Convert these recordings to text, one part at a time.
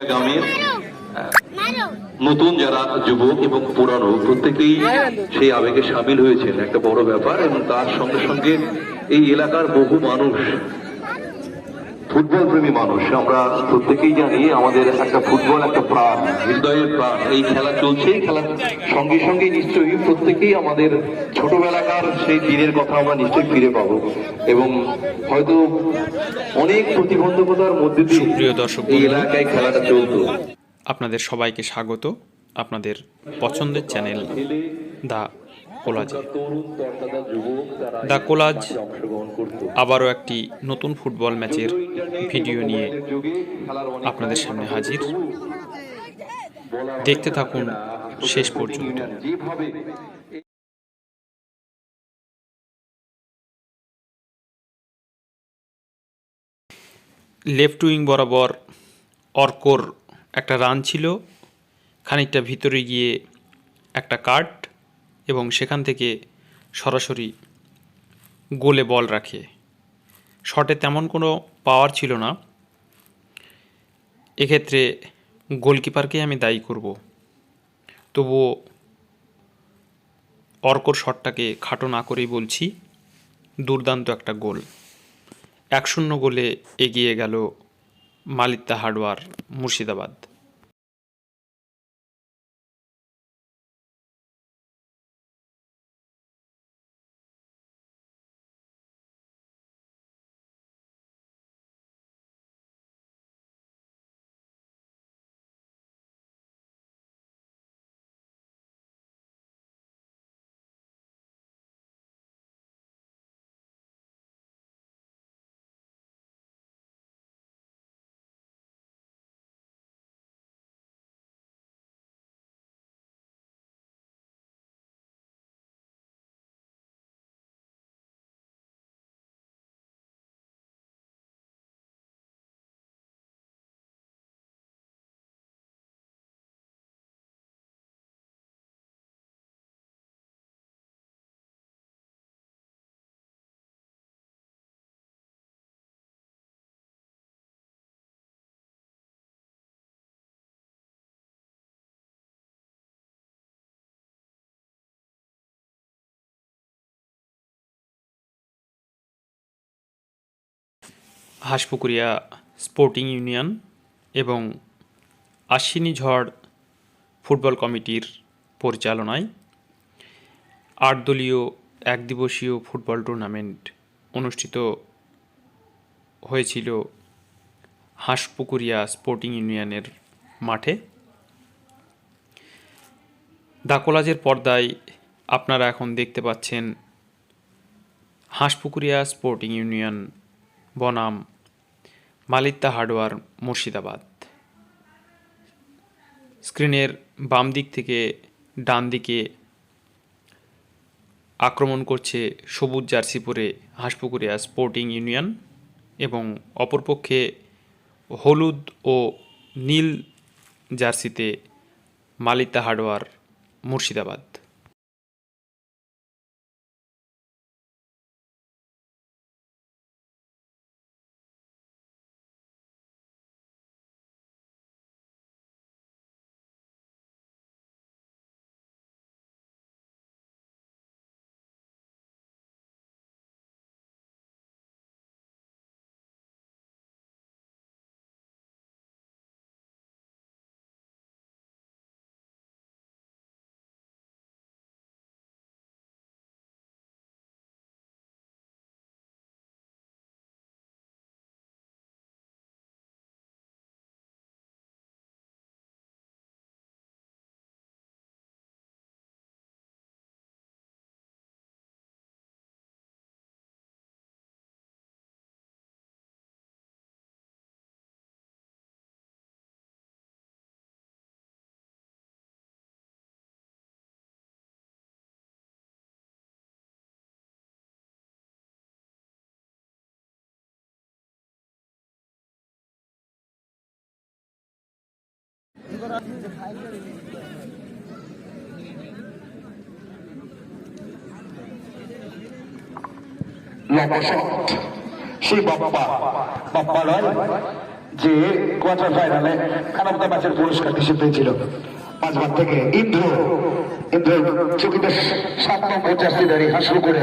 গ্রামের নতুন যারা যুবক এবং পুরানো প্রত্যেকেই সেই আবেগে সামিল হয়েছেন। একটা বড় ব্যাপার এবং তার সঙ্গে সঙ্গে এই এলাকার বহু মানুষ ফুটবল প্রেমী মানুষ। আমরা প্রত্যেকেই জানি আমাদের একটা ফুটবল একটা প্রাণ হৃদয়ের প্রাণ। এই খেলা চলছে এই খেলার সঙ্গে সঙ্গে নিশ্চয়ই প্রত্যেকেই আমাদের ছোটবেলাকার সেই দিনের কথা আমরা নিশ্চয়ই ফিরে পাবো। এবং হয়তো অনেক প্রতিবন্ধকতার মধ্যে দিয়ে সুপ্রিয় দর্শক এই এলাকায় খেলাটা চলতো। আপনাদের সবাইকে স্বাগত। আপনাদের পছন্দের channel the Collage the Collage আবারও একটি নতুন ফুটবল ম্যাচের ভিডিও নিয়ে আপনাদের সামনে হাজির। দেখতে থাকুন শেষ পর্যন্ত। লেফট উইং বরাবর অর্কর একটা রান ছিল। খানিকটা ভিতরে গিয়ে একটা কাট। এবং সেখান থেকে সরাসরি গোলে বল রাখে। শটে তেমন কোনো পাওয়ার ছিল না। এক্ষেত্রে গোলকিপারকেই আমি দায়ী করব। তবুও অর্কর শটটাকে খাটো না করেই বলছি, দুর্দান্ত একটা গোল। এক শূন্য গোলে এগিয়ে গেল Malitya hardware Murshidabad. Hanspukuria sporting union এবং আশ্বিনী ঝড় ফুটবল কমিটির পরিচালনায় আট দলীয় একদিবসীয় ফুটবল টুর্নামেন্ট অনুষ্ঠিত হয়েছিল হাঁসপুকুরিয়া স্পোর্টিং ইউনিয়নের মাঠে। দাকোলাজের পর্দায় আপনারা এখন দেখতে পাচ্ছেন হাঁসপুকুরিয়া স্পোর্টিং ইউনিয়ন বনাম মালিত্যা হার্ডওয়ার, মুর্শিদাবাদ। স্ক্রিনের বাম দিক থেকে ডান দিকে আক্রমণ করছে সবুজ জার্সি পরে হাঁসপুকুরিয়া স্পোর্টিং ইউনিয়ন এবং অপরপক্ষে হলুদ ও নীল জার্সিতে মালিত্যা হার্ডওয়ার, মুর্শিদাবাদ। সেই বাপ্পা বাপ্পা রায় যে কোয়ার্টার ফাইনালে ম্যান অফ দ্য ম্যাচের পুরস্কার হিসেবে পেয়েছিল। পাঁচবার থেকে ইন্দ্র ইন্দ্র চকিতে সাত নম্বর জার্সিদারি হাসু করে।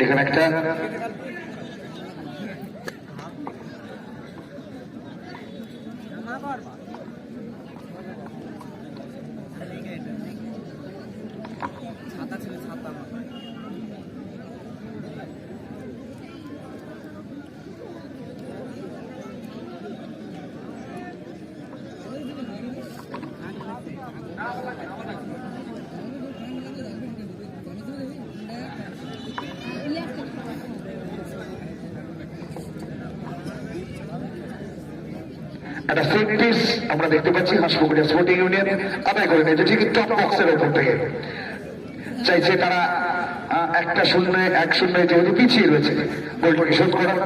এখানে একটা একটা সেট পিস আমরা দেখতে পাচ্ছি হাসপুকুরিয়া স্পোর্টিং ইউনিয়ন আদায় করে নিয়েছে ঠিক টপ বক্সের ওপর থেকে। চাইছে তারা একটা শূন্য, এক শূন্য যেহেতু পিছিয়ে রয়েছে গোলটাকে শোধ করার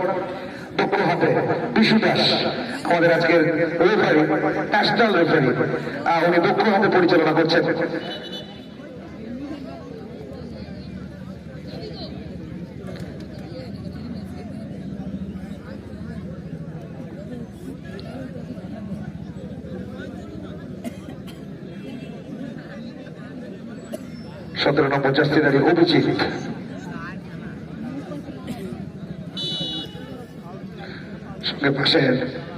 দক্ষ হাতে বিশু দাস, আমাদের আজকের রেফারি ন্যাশনাল রেফারি উনি দক্ষ হাতে পরিচালনা করছেন। জাস্তিদারি অভিজিৎ। সঙ্গে পাশে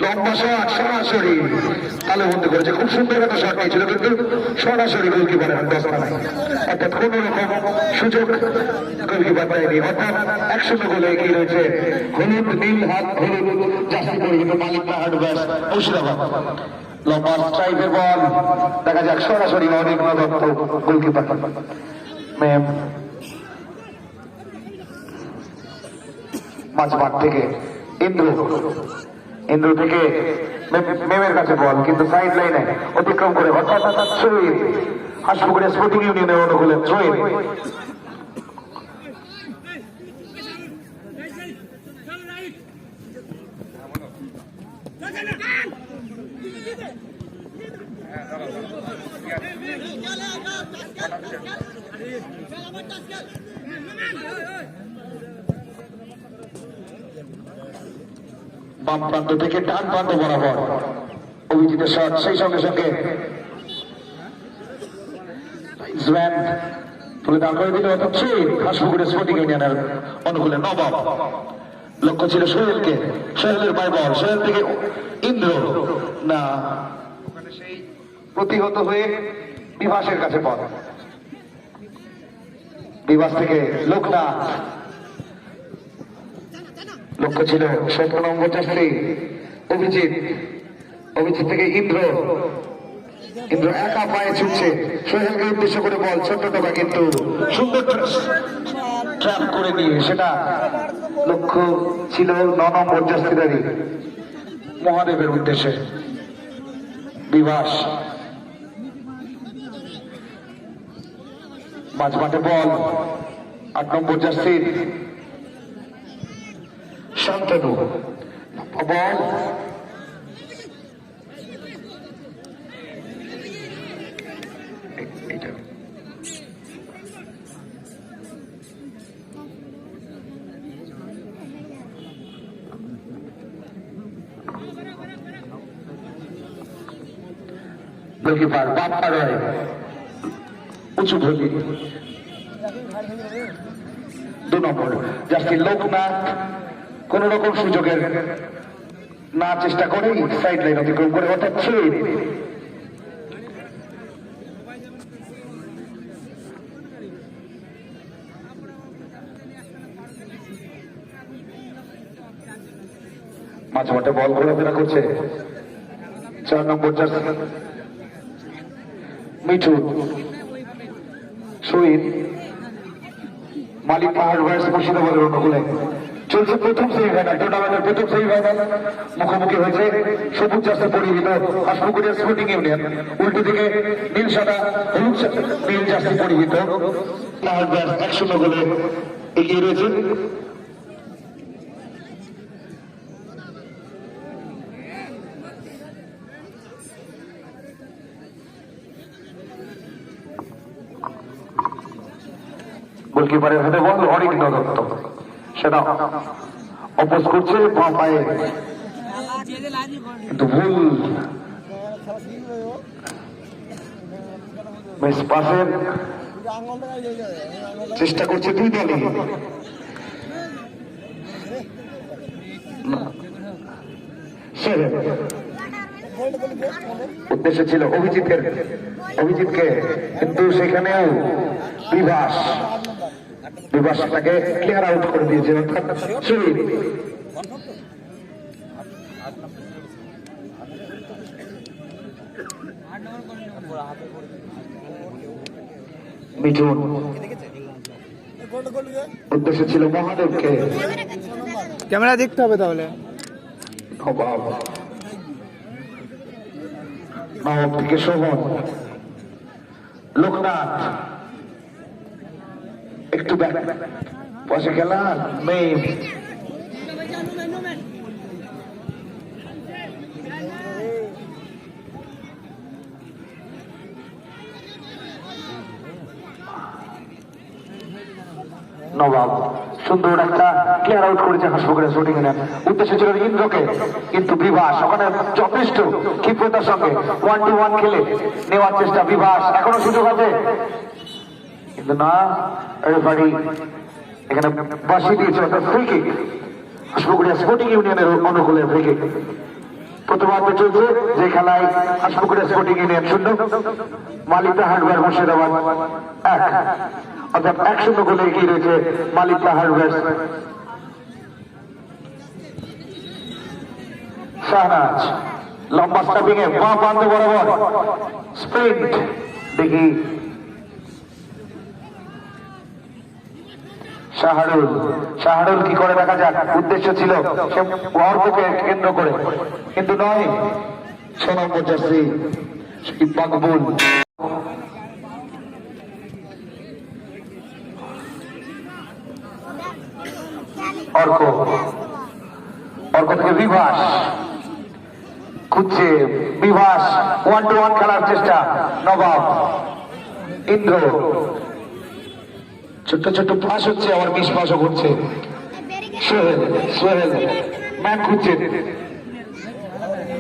লম্বা শট, সরাসরি তালে বন্ধ করেছে। খুব সুন্দর একটা শট নিয়েছিল, কিন্তু সরাসরি গোলকিপারের অর্থাৎ কোন রকম সুযোগ গোলকিপার দেয়নি অর্থাৎ এক গোলে এগিয়ে রয়েছে হলুদ, নীল হাত, হলুদ মুর্শিদাবাদ। লম্বা স্ট্রাইকের বল, দেখা যাক সরাসরি অনিগ্ন দত্ত গোলকিপার ম্যাম মাঝমাঠ থেকে ইন্দ্র। ইন্দ্র থেকে মেমের কাছে বল, কিন্তু সাইড লাইনে অতিক্রম করে, অর্থাৎ থ্রোইন হাসপুকুরে স্পোর্টিং ইউনিয়নের অনুকূলে থ্রোইন বাম প্রান্ত থেকে ডান প্রান্ত বরাবর অভিজিতের শট সেই সঙ্গে সঙ্গে লক্ষ্য ছিল সোহেলকে। সোহেলের বাই বল সোহেল থেকে ইন্দ্র না প্রতিহত বিভাসের কাছে বল বিভাস থেকে লোকনাথ। লক্ষ্য ছিল সতেরো নম্বর চাষি অভিজিৎ অভিজিৎ থেকে ইন্দ্র। ইন্দ্র একা পায়ে ছুটছে। সোহেলকে উদ্দেশ্য করে বল, ছোট্ট টোকা কিন্তু সুন্দর ট্র্যাপ করে নিয়ে সেটা লক্ষ্য ছিল ন নম্বর মহাদেবের উদ্দেশ্যে। বিভাস। মাঝমাঠে বল, আট নম্বর জাস্তির শান্তনু। বল। গোলকিপার বাপ্পা রয়। উঁচু ভঙ্গি দু নম্বর জাস্টিন লোকনাথ, কোন রকম সুযোগের না চেষ্টা করেই সাইড লাইন অতিক্রম করে অর্থাৎ থ্রি মাঝে মাঠে বল ঘোরাফেরা করছে। চার নম্বর জার্সি। মিঠু, শহীদ, মালিক পাহাড় ভার্স মুর্শিদাবাদের অনুকূলে চলছে প্রথম সেমিফাইনাল টুর্নামেন্টের প্রথম সেমিফাইনাল। মুখোমুখি হয়েছে সবুজ চাষে পরিহিত হাসপুকুরিয়া স্পোর্টিং ইউনিয়ন উল্টো দিকে নীল সাদা, হলুদ নীল চাষে পরিহিত। পাহাড় ভার্স এক শূন্য গোলে এগিয়ে রয়েছে গোলকিপারের হাতে বল অরিন্দ দত্ত। সেটা অপোজ করছে পায়ে। কিন্তু ভুল। চেষ্টা করছে দুই দলই। সে উদ্দেশ্য ছিল অভিজিতের অভিজিৎকে কিন্তু সেখানেও বিভাস বিভাস তাকে ক্লিয়ার আউট করে দিয়েছে অর্থাৎ সুনীল। মিঠুন। উদ্দেশ্য ছিল মহাদেবকে। ক্যামেরা দেখতে হবে তাহলে। অভাব নবম থেকে শোভন। লোকনাথ একটু বসে খেলা মেয়ে। নবাব। সুন্দর একটা ক্লিয়ার আউট করেছে হাসপুকুরের শুটিং এ উদ্দেশ্য ছিল ইন্দ্রকে কিন্তু বিভাস, ওখানে যথেষ্ট ক্ষিপ্রতার সঙ্গে ওয়ান টু ওয়ান খেলে নেওয়ার চেষ্টা বিভাস। এখনও সুযোগ আছে। কিন্তু না রেফারি এখানে বাসি দিয়েছে, অর্থাৎ ফ্রি কিক স্পোর্টিং ইউনিয়নের অনুকূলে ফ্রি কিক প্রথমার্ধ চলছে, যে খেলায় হাসপুকুরিয়া স্পোর্টিং ইউনিয়ন শূন্য। মালিকা হার্ডওয়্যার মুর্শিদাবাদ এক। অর্থাৎ এক শূন্য গোলে এগিয়ে রয়েছে? মালিকা শাহনাজ, লম্বা স্টাপিং এ বরাবর। স্প্রিন্ট দেখি। শাহরুল শাহরুল কি করে দেখা যাক? উদ্দেশ্য ছিল সে অর্থকে কেন্দ্র করে। কিন্তু নয়, ছ নম্বর জার্সি ইকবাকবুল অর্ক অর্ক থেকে বিভাস। খুঁজছে বিভাস। ওয়ান টু ওয়ান খেলার চেষ্টা। নবাব ইন্দ্র। ছোট্ট ছোট্ট পাস হচ্ছে, আবার বিশ পাসও ঘটছে সোহেল সোহেল ম্যান খুঁজছে।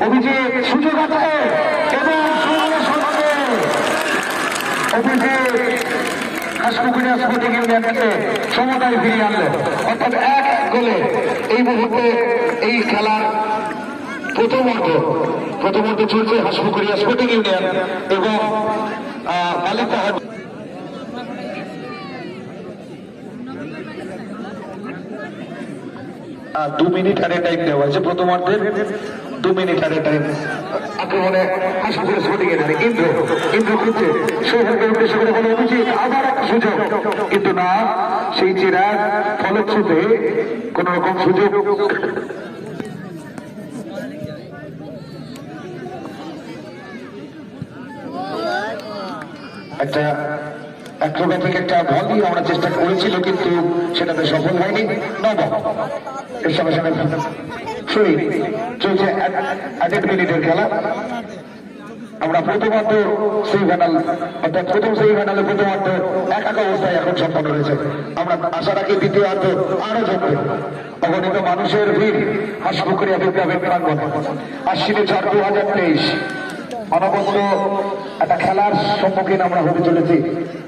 অভিজিৎ, সুযোগ আছে। এবং অভিজিৎ হাসপুকুরিয়া স্পোর্টিং ইউনিয়নকে সমতায় ফিরিয়ে আনলো অর্থাৎ এক গোলে এই মুহূর্তে এই খেলার প্রথমত প্রথমত চলছে হাসপুকুরিয়া স্পোর্টিং ইউনিয়ন এবং মালিকা দু মিনিট আরে টাইম দেওয়া হয়েছে প্রথমার্ধের দু মিনিট টাইম আক্রমণে ইন্দ্র ইন্দ্র করে বলে আবার একটা সুযোগ। কিন্তু না, সেই চিরাগ ফলশ্রুতে কোন রকম সুযোগ একটা একটা দিয়ে আমরা চেষ্টা করেছিল, কিন্তু সেটাতে সফল হয়নি। নব এর সঙ্গে সঙ্গে শহীদ চলছে অ্যাডেড মিনিটের খেলা। আমরা প্রথমার্ধ সেমিফাইনাল অর্থাৎ প্রথম সেমিফাইনালে প্রথমার্ধ এক এক অবস্থায় এখন সম্পন্ন হয়েছে। আমরা আশা রাখি দ্বিতীয়ার্ধ আরও জমবে। অগণিত মানুষের ভিড় হাসপুকুরিয়া বিদ্যাপীঠ প্রাঙ্গণ আশ্বিনে চার দু হাজার তেইশ। অনবদ্য একটা খেলার সম্মুখীন আমরা হতে চলেছি।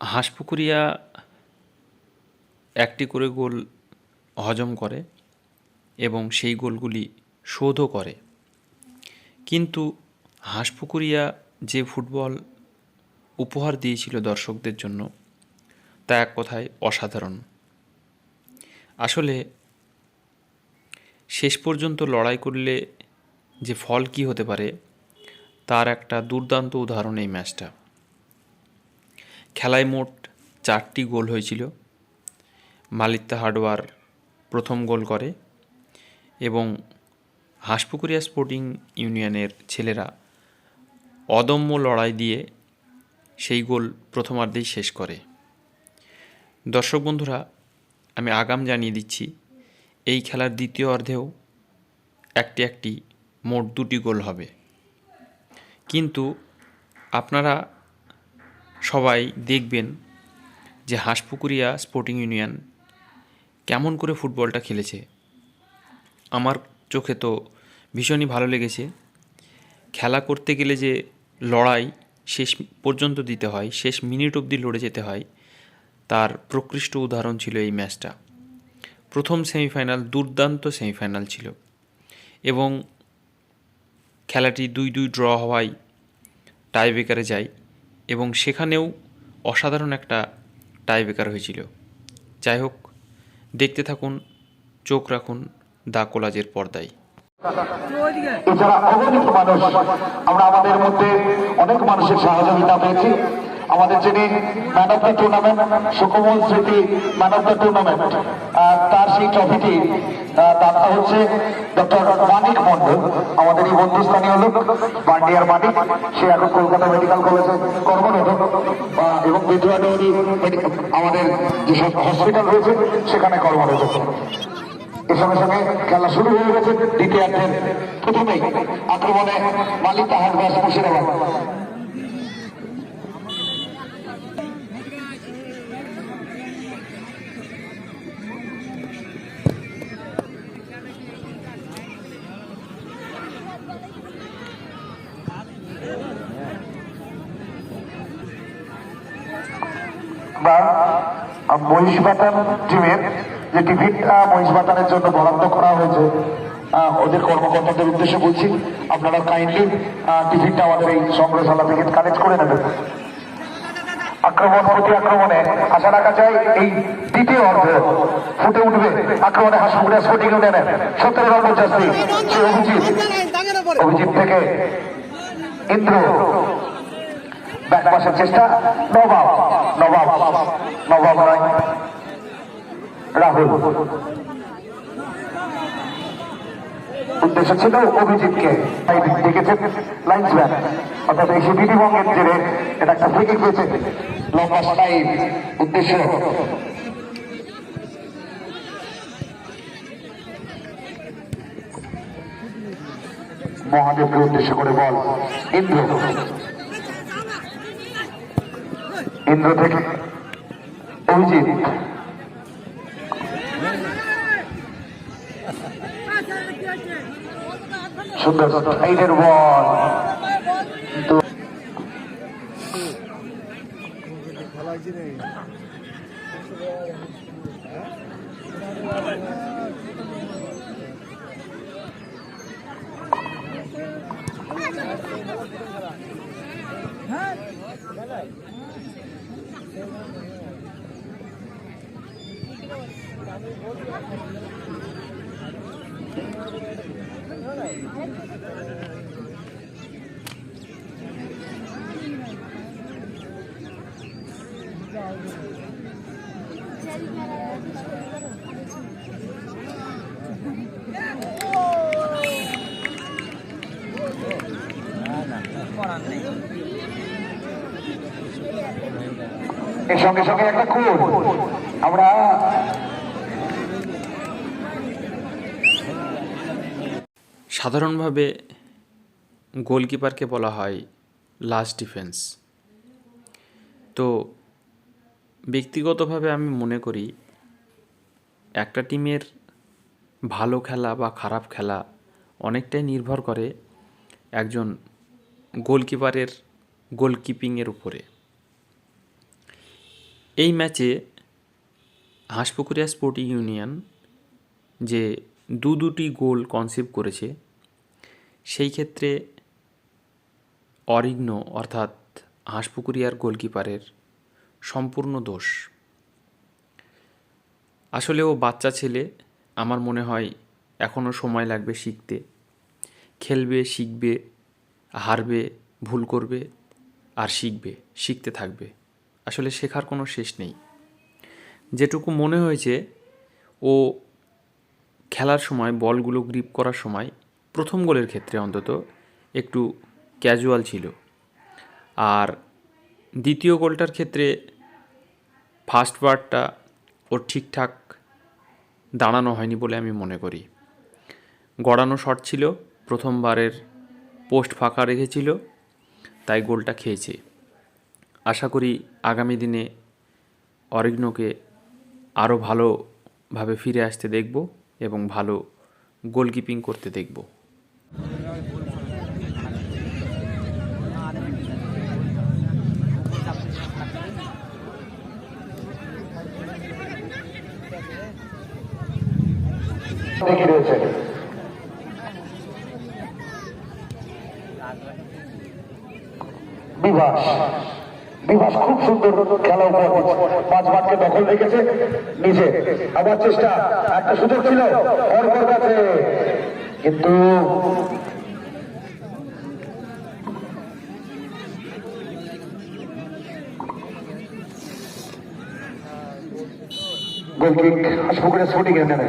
হাঁসপুকুরিয়া একটি করে গোল হজম করে এবং সেই গোলগুলি শোধও করে। কিন্তু হাঁসপুকুরিয়া যে ফুটবল উপহার দিয়েছিল দর্শকদের জন্য, তা এক কথায় অসাধারণ। আসলে শেষ পর্যন্ত লড়াই করলে যে ফল কী হতে পারে, তার একটা দুর্দান্ত উদাহরণ এই ম্যাচটা। খেলায় মোট চারটি গোল হয়েছিল। মালিত্যা হার্ডওয়ার প্রথম গোল করে এবং হাঁসপুকুরিয়া স্পোর্টিং ইউনিয়নের ছেলেরা অদম্য লড়াই দিয়ে সেই গোল প্রথমার্ধেই শেষ করে। দর্শক বন্ধুরা, আমি আগাম জানিয়ে দিচ্ছি, এই খেলার দ্বিতীয় অর্ধেও একটি একটি মোট দুটি গোল হবে। কিন্তু আপনারা সবাই দেখবেন যে হাঁসপুকুরিয়া স্পোর্টিং ইউনিয়ন কেমন করে ফুটবলটা খেলেছে। আমার চোখে তো ভীষণই ভালো লেগেছে। খেলা করতে গেলে যে লড়াই শেষ পর্যন্ত দিতে হয়, শেষ মিনিট অবধি লড়ে যেতে হয়, তার প্রকৃষ্ট উদাহরণ ছিল এই ম্যাচটা। প্রথম সেমিফাইনাল দুর্দান্ত সেমিফাইনাল ছিল এবং খেলাটি দুই দুই ড্র হওয়ায় টাইব্রেকারে যায়। এবং সেখানেও অসাধারণ একটা টাইব্রেকার হয়েছিল। যাই হোক, দেখতে থাকুন, চোখ রাখুন দা কোলাজের পর্দায়। এছাড়া অগণিত মানুষ, আমরা আমাদের মধ্যে অনেক মানুষের সহযোগিতা পেয়েছি। আমাদের যিনি man of the tournament Sukamal স্মৃতি ম্যান অফ দ্য টুর্নামেন্ট তার সেই ট্রফিটি দাতা হচ্ছে ডক্টর মানিক মন্ডল আমাদের এই বন্ধুস্থানীয় লোক, বান্ডিয়ার মানিক, সে এখন কলকাতা মেডিকেল কলেজে কর্মরত এবং বিধুয়া আমাদের যেসব হসপিটাল রয়েছে, সেখানে কর্মরত। এর সঙ্গে সঙ্গে খেলা শুরু হয়ে গেছে, দ্বিতীয়ার্ধের প্রথমেই আক্রমণে মালিক তাহার বাস মুর্শিদাবাদ। বা মহিষবাতান টিমের যে টিভিটা মহিষবাতানের জন্য বরাদ্দ করা হয়েছে ওদের কর্মকর্তাদের উদ্দেশ্যে বলছি আপনারা কাইন্ডলি টিভিটা আমাদের এই সংগ্রহশালা থেকে কালেক্ট করে নেবেন। আক্রমণ প্রতি আক্রমণে আশা রাখা যায় এই দ্বিতীয় অর্ধ ফুটে উঠবে। আক্রমণে হাসপুকুরিয়া স্পোর্টিং ইউনিয়নের সতেরো নম্বর জাস্তি সে অভিজিৎ। অভিজিৎ থেকে ইন্দ্র ব্যাক পাসের চেষ্টা নবাব নবাব নবাব নয় রাহুল উদ্দেশ্য ছিল অভিজিৎকে দেখেছেন লাইন্সম্যান। অর্থাৎ এই বিধি বঙ্গের জেরে এটা একটা ফ্রিকিক হয়েছে লম্বা স্টাইল উদ্দেশ্য। মহাদেবকে উদ্দেশ্য করে বল। ইন্দ্র। ইন্দ্র থেকে। অভিজিৎ সুন্দর সাইডের বল সঙ্গে সঙ্গে একটা খুন আমরা সাধারণভাবে গোলকিপারকে বলা হয় লাস্ট ডিফেন্স তো ব্যক্তিগতভাবে আমি মনে করি একটা টিমের ভালো খেলা বা খারাপ খেলা অনেকটাই নির্ভর করে একজন গোলকিপারের গোলকিপিংয়ের উপরে। এই ম্যাচে হাঁসপুকুরিয়া স্পোর্টিং ইউনিয়ন যে দু দুটি গোল কনসিভ করেছে, সেই ক্ষেত্রে অরিগ্ন অর্থাৎ হাঁসপুকুরিয়ার গোলকিপারের সম্পূর্ণ দোষ। আসলে ও বাচ্চা ছেলে, আমার মনে হয় এখনও সময় লাগবে শিখতে। খেলবে, শিখবে, হারবে, ভুল করবে আর শিখবে, শিখতে থাকবে। আসলে শেখার কোনো শেষ নেই। যেটুকু মনে হয়েছে, ও খেলার সময়, বলগুলো গ্রিপ করার সময়, প্রথম গোলের ক্ষেত্রে অন্তত একটু ক্যাজুয়াল ছিল। আর দ্বিতীয় গোলটার ক্ষেত্রে ফার্স্ট বারটা ওর ঠিকঠাক দাঁড়ানো হয়নি বলে আমি মনে করি। গড়ানো শট ছিল, প্রথমবারের পোস্ট ফাঁকা রেখেছিল, তাই গোলটা খেয়েছে। আশা করি আগামী দিনে অরিগ্নোকে আরও ভালোভাবে ফিরে আসতে দেখব এবং ভালো গোলকিপিং করতে দেখব। দেখি রয়েছে বিভাস। বিভাস খুব সুন্দর খেলা উপহার পাঁচ মাঠকে দখল রেখেছে নিজে। আবার চেষ্টা, একটা সুযোগ ছিল কিন্তু গোলকিক হাসপুকুরে শুটিং এ নেবে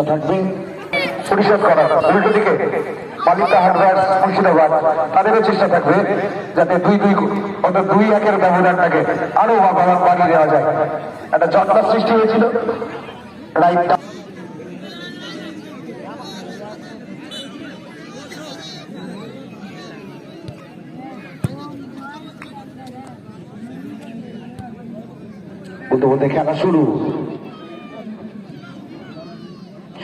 চেষ্টা থাকবে। পরিশোধ করার উল্টো দিকে মুর্শিদাবাদ। তাদেরও চেষ্টা থাকবে যাতে দুই দুই অন্তত দুই একের ব্যবধানটাকে আরও বাড়িয়ে দেওয়া যায়। একটা সৃষ্টি হয়েছিল। খেলা শুরু।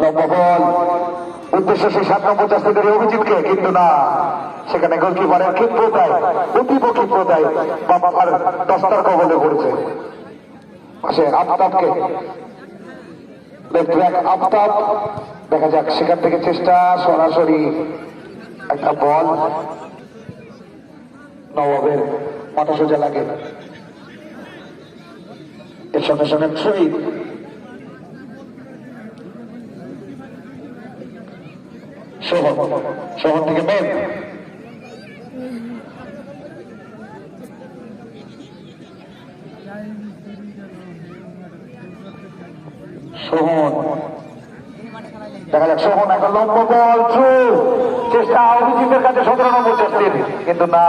লম্বা বল উদ্দেশ্য সেই সাত নম্বর চাষিদের অভিজিৎকে, কিন্তু না। সেখানে গোলকিপারের ক্ষিপ্রতায় অতীব ক্ষিপ্রতায় বাবার দস্তার কবলে পড়েছে। পাশে আফতাবকে। আফতাব। দেখা যাক সেখান থেকে চেষ্টা, সরাসরি একটা বল। নবাবের মাথা সোজা লাগে। এর সঙ্গে সঙ্গে শহীদ সোহন সোহন থেকে মেন সোহন দেখা যাক সোহন একটা লম্বা বল থ্রু চেষ্টা, অভিজিতের কাছে সতেরো নম্বর চেষ্টির কিন্তু না।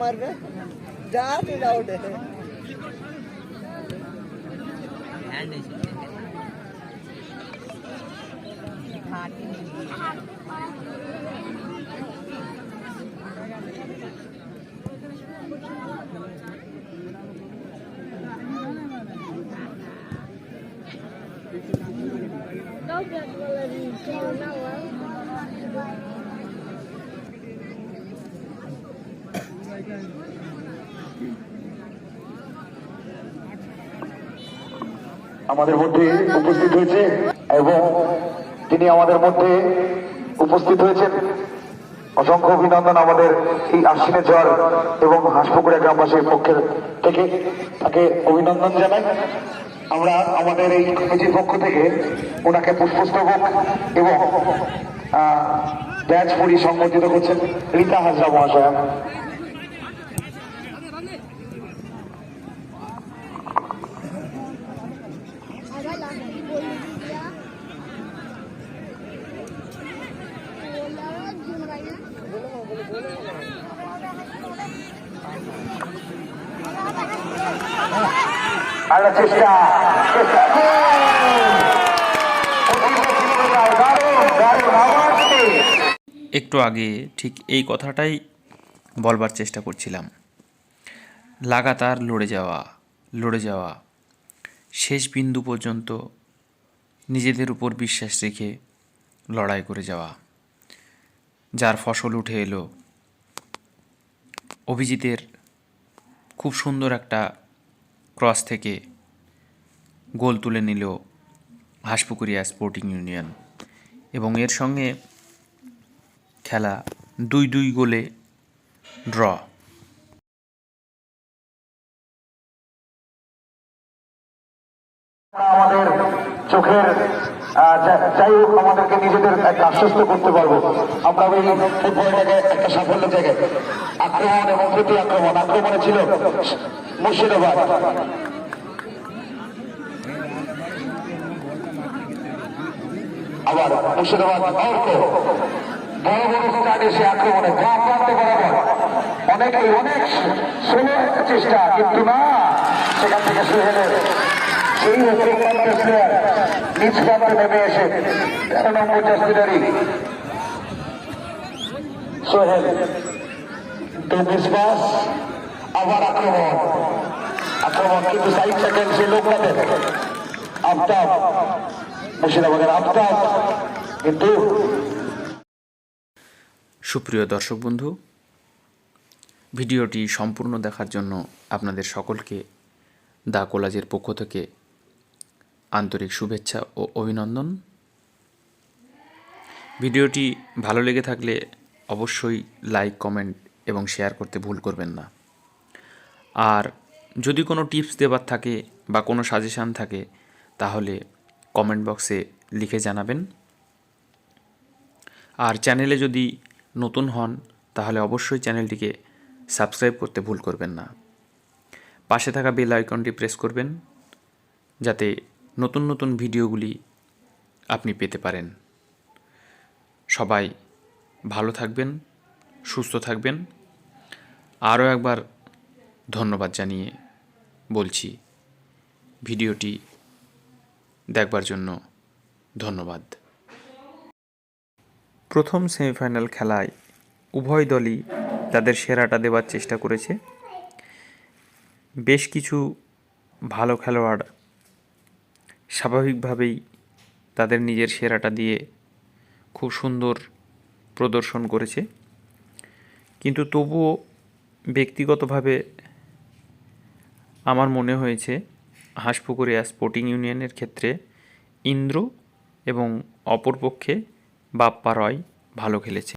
মারবে যা তুই আউটে Dobra, Valerie, na আমাদের মধ্যে উপস্থিত হয়েছে এবং তিনি আমাদের মধ্যে উপস্থিত হয়েছেন। অসংখ্য অভিনন্দন আমাদের এই আশ্বিনে ঝড় এবং হাঁসপুকুরা গ্রামবাসীর পক্ষের থেকে। তাকে অভিনন্দন জানাই। আমরা আমাদের এই কমিটির পক্ষ থেকে ওনাকে পুষ্পস্তবক এবং ব্যাচ পুরি সংবর্ধিত করছেন। রীতা হাজরা মহাশয়া আবার লাগে বলি দিয়া বলার জুমরাই না আর চেষ্টা চেষ্টা দারুণ দারুণ আওয়াজটি একটু আগে ঠিক এই কথাটাই বলবার চেষ্টা করছিলাম। লাগাতার লড়ে যাওয়া লড়ে যাওয়া। শেষ বিন্দু পর্যন্ত নিজেদের উপর বিশ্বাস রেখে লড়াই করে যাওয়া। যার ফসল উঠে এলো। অভিজিতের খুব সুন্দর একটা ক্রস থেকে গোল তুলে নিল হাঁসপুকুরিয়া স্পোর্টিং ইউনিয়ন এবং এর সঙ্গে খেলা, দুই দুই গোলে ড্র। আমাদের চোখের যাই হোক, আমাদেরকে নিজেদের একটা আশ্বস্ত করতে পারব। আমরা ওই ফুটবলটাকে একটা সাফল্য থেকে আক্রমণ এবং প্রতি আক্রমণ। আক্রমণে ছিল মুর্শিদাবাদ। আবার মুর্শিদাবাদ অর্ক। বড় বড় স্টার্ট এসে আক্রমণে অনেক ষোলো চেষ্টা কিন্তু না সেখান থেকে সেই অতিরিক্ত প্লেয়ার নিজ নেমে এসে তেরো নম্বর জাস্তিদারি সোহেল তো বিশ্বাস আবার আক্রমণ আক্রমণ কিন্তু সাইড সেকেন্ড সে লোকনাথের আফতাব মুর্শিদাবাদের আফতাব কিন্তু সুপ্রিয় দর্শক বন্ধু, ভিডিওটি সম্পূর্ণ দেখার জন্য আপনাদের সকলকে দা কোলাজের পক্ষ থেকে আন্তরিক শুভেচ্ছা ও অভিনন্দন। ভিডিওটি ভালো লেগে থাকলে অবশ্যই লাইক, কমেন্ট এবং শেয়ার করতে ভুল করবেন না। আর যদি কোনো টিপস দেবার থাকে বা কোনো সাজেশান থাকে, তাহলে কমেন্ট বক্সে লিখে জানাবেন। আর চ্যানেলে যদি নতুন হন, তাহলে অবশ্যই চ্যানেলটিকে সাবস্ক্রাইব করতে ভুল করবেন না। পাশে থাকা বেল আইকনটি প্রেস করবেন, যাতে নতুন নতুন ভিডিওগুলি আপনি পেতে পারেন। সবাই ভালো থাকবেন, সুস্থ থাকবেন। আরও একবার ধন্যবাদ জানিয়ে বলছি, ভিডিওটি দেখবার জন্য ধন্যবাদ। প্রথম সেমিফাইনাল খেলায় উভয় দলই তাদের সেরাটা দেওয়ার চেষ্টা করেছে। বেশ কিছু ভালো খেলোয়াড় স্বাভাবিকভাবেই তাদের নিজের সেরাটা দিয়ে খুব সুন্দর প্রদর্শন করেছে। কিন্তু তবুও ব্যক্তিগতভাবে আমার মনে হয়েছে হাঁসপুকুরিয়া স্পোর্টিং ইউনিয়নের ক্ষেত্রে ইন্দ্র এবং অপরপক্ষে বাপ্পা রয় ভালো খেলেছে।